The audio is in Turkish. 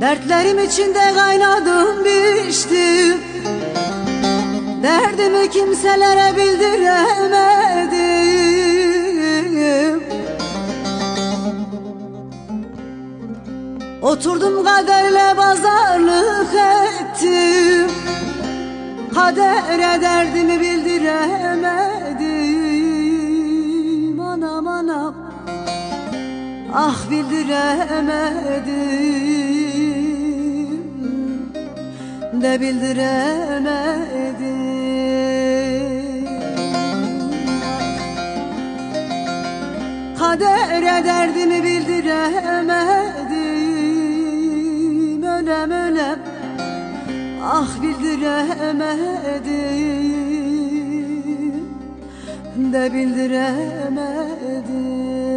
Dertlerim içinde kaynadım biçtim. Derdimi kimselere bildiremedim. Oturdum kaderle pazarlık ettim. Kadere derdimi bildiremedim. Anam anam. Ah bildiremedim De bildiremedim. Kadere derdimi bildiremedim. Ölem ölem. Ah bildiremedim. De bildiremedim